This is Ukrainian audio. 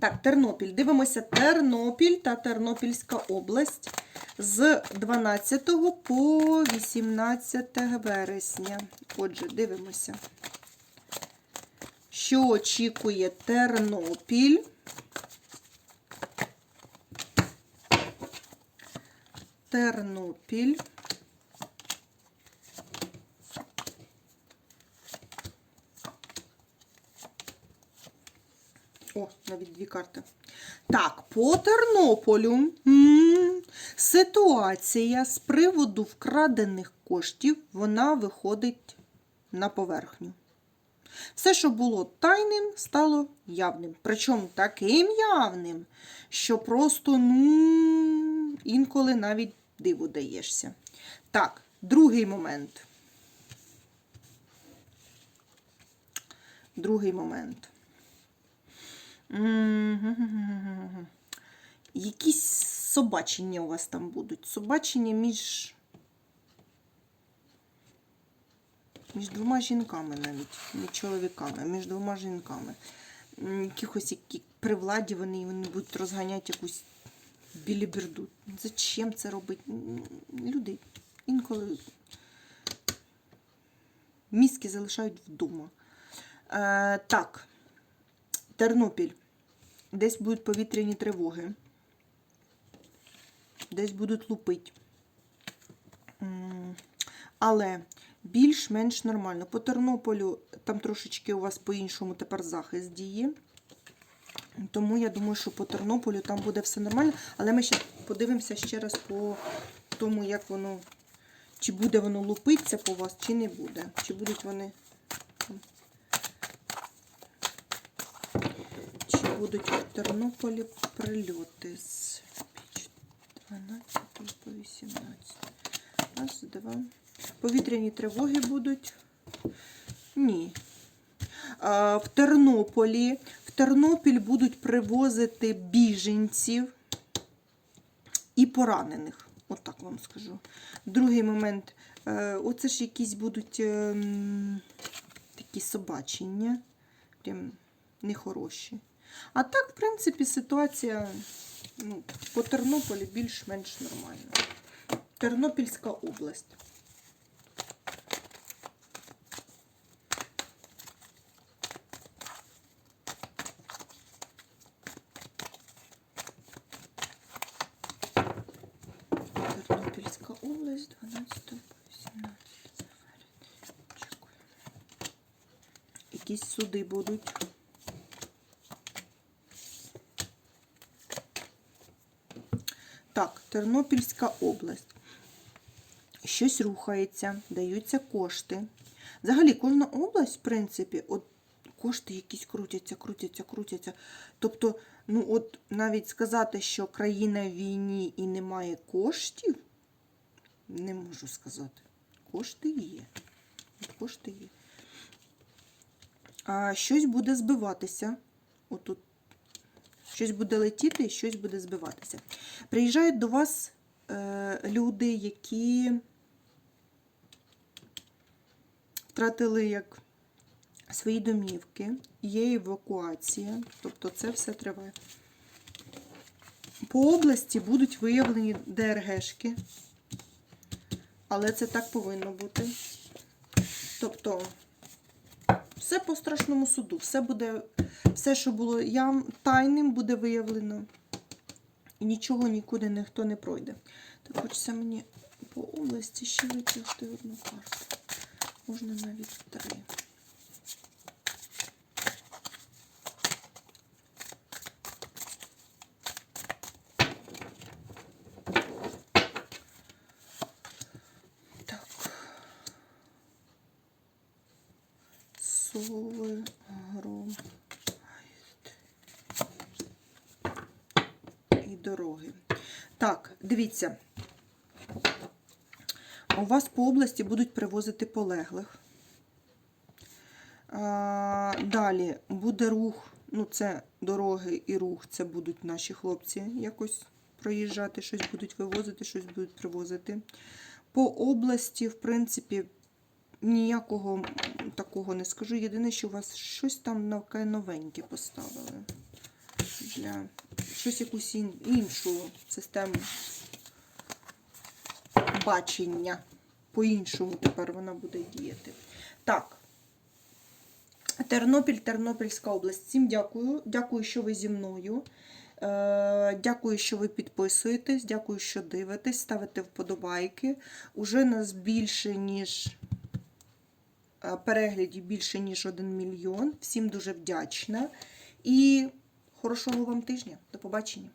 Так, Тернопіль. Дивимося Тернопіль та Тернопільська область з 12 по 18 вересня. Отже, дивимося. Що очікує Тернопіль? Тернопіль. Навіть дві карти. Так, по Тернополю ситуація з приводу вкрадених коштів, вона виходить на поверхню. Все, що було тайним, стало явним. Причому таким явним, що просто ну, інколи навіть диву даєшся. Так, другий момент. Другий момент. Якісь собачення у вас там будуть. Собачення між. Між двома жінками навіть, не чоловіками, між двома жінками. Якихось які при владі вони, вони будуть розганяти якусь біліберду. Зачем це робити? Люди інколи мізки залишають вдома. Е, так, Тернопіль. Десь будуть повітряні тривоги. Десь будуть лупити. Але більш-менш нормально. По Тернополю там трошечки у вас по-іншому тепер захист діє. Тому я думаю, що по Тернополю там буде все нормально. Але ми ще подивимося ще раз по тому, як воно, чи буде воно лупитися по вас, чи не буде. Чи будуть вони. Чи будуть в Тернополі прильоти з 12 по 18. Раз, два. Повітряні тривоги будуть. Ні. А, в Тернополі. В Тернопіль будуть привозити біженців і поранених. От так вам скажу. Другий момент. Е, Оце ж якісь будуть ем, такі собачення. Прям нехороші. А так, в принципі, ситуація ну, по Тернополі більш-менш нормальна. Тернопільська область. Тернопільська область, 12 по 18 Очікуємо. Якісь суди будуть. Так, Тернопільська область. Щось рухається, даються кошти. Взагалі, кожна область, в принципі, от кошти якісь крутяться, крутяться, крутяться. Тобто, ну от навіть сказати, що країна в війні і немає коштів, не можу сказати. Кошти є. Кошти є. А щось буде збиватися. Отут Щось буде летіти, щось буде збиватися. Приїжджають до вас е, люди, які втратили як свої домівки, є евакуація, тобто це все триває. По області будуть виявлені ДРГшки, але це так повинно бути. Тобто, все по страшному суду, все буде, все, що було ям, тайним, буде виявлено. І нічого нікуди ніхто не пройде. Так хочеться мені по області ще витягти одну карту. Можна навіть три. Так. Сови, гром, і дороги. Так, дивіться. У вас по області будуть привозити полеглих. А, далі буде рух, ну це дороги і рух, це будуть наші хлопці якось проїжджати, щось будуть вивозити, щось будуть привозити. По області, в принципі, ніякого такого не скажу. Єдине, що у вас щось там нове- новеньке поставили. для щось якусь ін- іншу систему бачення. По-іншому тепер вона буде діяти. Так. Тернопіль, Тернопільська область. Всім дякую. Дякую, що ви зі мною. Е, Дякую, що ви підписуєтесь. Дякую, що дивитесь, ставите вподобайки. Уже нас більше, ніж переглядів, більше, ніж 1 мільйон. Всім дуже вдячна. І хорошого вам тижня. До побачення.